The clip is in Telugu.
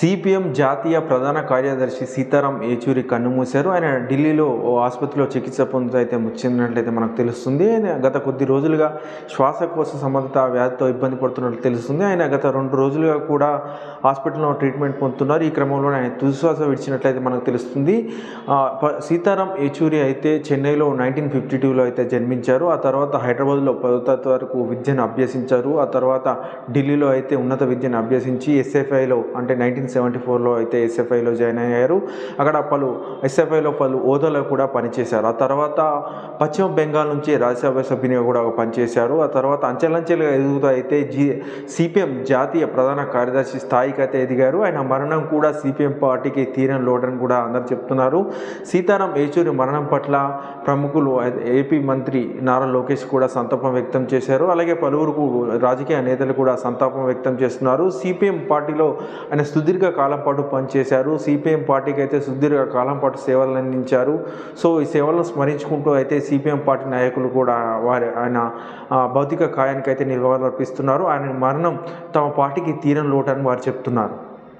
సిపిఎం జాతీయ ప్రధాన కార్యదర్శి సీతారాం ఏచూరి కన్నుమూశారు. ఆయన ఢిల్లీలో ఓ ఆసుపత్రిలో చికిత్స పొందుతూ అయితే ముచ్చినట్లయితే మనకు తెలుస్తుంది. ఆయన గత కొద్ది రోజులుగా శ్వాసకోశ సంబంధిత వ్యాధితో ఇబ్బంది పడుతున్నట్లు తెలుస్తుంది. ఆయన గత రెండు రోజులుగా కూడా హాస్పిటల్లో ట్రీట్మెంట్ పొందుతున్నారు. ఈ క్రమంలో ఆయన తుదిశ్వాస విడిచినట్లయితే మనకు తెలుస్తుంది. ప- సీతారాం ఏచూరి అయితే చెన్నైలో నైన్టీన్ ఫిఫ్టీ టూలో అయితే జన్మించారు. ఆ తర్వాత హైదరాబాద్లో పదో తరగతి వరకు విద్యను అభ్యసించారు. ఆ తర్వాత ఢిల్లీలో అయితే ఉన్నత విద్యను అభ్యసించి ఎస్ఎఫ్ఐలో అంటే నైన్టీన్ సెవెంటీ ఫోర్లో అయితే ఎస్ఎఫ్ఐలో జాయిన్ అయ్యారు. అక్కడ పలు ఎస్ఎఫ్ఐలో పలు హోదాలో కూడా పనిచేశారు. ఆ తర్వాత పశ్చిమ బెంగాల్ నుంచి రాజ్యసభ సభ్యునిగా కూడా పనిచేశారు. ఆ తర్వాత అంచెలంచెలుగా ఎదుగుతూ అయితే జీ సిపిఎం జాతీయ ప్రధాన కార్యదర్శి స్థాయికి అయితే ఎదిగారు. ఆయన మరణం కూడా సిపిఎం పార్టీకి తీరని లోటని కూడా అందరు చెప్తున్నారు. సీతారాం ఏచూరి మరణం పట్ల ప్రముఖులు ఏపీ మంత్రి నారా లోకేష్ కూడా సంతాపం వ్యక్తం చేశారు. అలాగే పలువురు రాజకీయ నేతలు కూడా సంతాపం వ్యక్తం చేస్తున్నారు. సిపిఎం పార్టీలో ఆయన సుదీర్ఘ కాలం పాటు పనిచేశారు. సిపిఎం పార్టీకి అయితే సుదీర్ఘ కాలం పాటు సేవలు అందించారు. సో ఈ సేవలను స్మరించుకుంటూ అయితే సిపిఎం పార్టీ నాయకులు కూడా వారి ఆయన భౌతిక కాయానికి అయితే నివాళులర్పిస్తున్నారు ఆయన మరణం తమ పార్టీకి తీరని లోటని వారు చెప్తున్నారు.